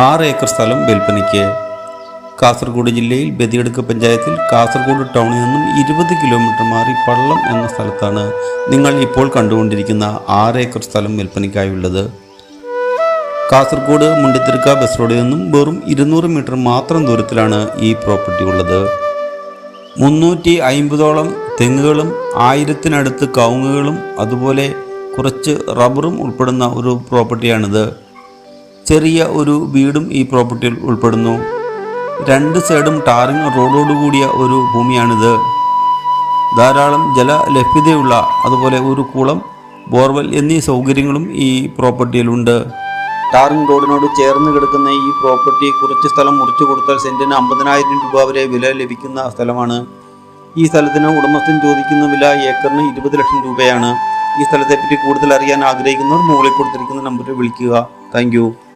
ആറ് ഏക്കർ സ്ഥലം വിൽപ്പനയ്ക്ക്. കാസർഗോഡ് ജില്ലയിൽ ബദിയടുക്ക് പഞ്ചായത്തിൽ കാസർഗോഡ് ടൗണിൽ നിന്നും ഇരുപത് കിലോമീറ്റർ മാറി പള്ളം എന്ന സ്ഥലത്താണ് നിങ്ങൾ ഇപ്പോൾ കണ്ടുകൊണ്ടിരിക്കുന്ന ആറ് ഏക്കർ സ്ഥലം വിൽപ്പനയ്ക്കായുള്ളത്. കാസർഗോഡ് മുണ്ടിത്തിരുക്ക ബസ് റോഡിൽ നിന്നും വെറും ഇരുന്നൂറ് മീറ്റർ മാത്രം ദൂരത്തിലാണ് ഈ പ്രോപ്പർട്ടി ഉള്ളത്. മുന്നൂറ്റി അയിമ്പതോളം തെങ്ങുകളും ആയിരത്തിനടുത്ത് കവുങ്ങുകളും അതുപോലെ കുറച്ച് റബ്ബറും ഉൾപ്പെടുന്ന ഒരു പ്രോപ്പർട്ടിയാണിത്. ചെറിയ ഒരു വീടും ഈ പ്രോപ്പർട്ടിയിൽ ഉൾപ്പെടുന്നു. രണ്ട് സൈഡും ടാറിങ് റോഡോട് കൂടിയ ഒരു ഭൂമിയാണിത്. ധാരാളം ജലലഭ്യതയുള്ള അതുപോലെ ഒരു കുളം ബോർവെൽ എന്നീ സൗകര്യങ്ങളും ഈ പ്രോപ്പർട്ടിയിലുണ്ട്. ടാറിംഗ് റോഡിനോട് ചേർന്ന് കിടക്കുന്ന ഈ പ്രോപ്പർട്ടി കുറച്ച് സ്ഥലം മുറിച്ചു കൊടുത്താൽ സെന്റിന് അമ്പതിനായിരം രൂപ വരെ വില ലഭിക്കുന്ന സ്ഥലമാണ്. ഈ സ്ഥലത്തിന് ഉടമസ്ഥൻ ചോദിക്കുന്ന വില ഏക്കറിന് ഇരുപത് ലക്ഷം രൂപയാണ്. ഈ സ്ഥലത്തെപ്പറ്റി കൂടുതൽ അറിയാൻ ആഗ്രഹിക്കുന്നവർ മുകളിൽ കൊടുത്തിരിക്കുന്ന നമ്പറിൽ വിളിക്കുക. താങ്ക്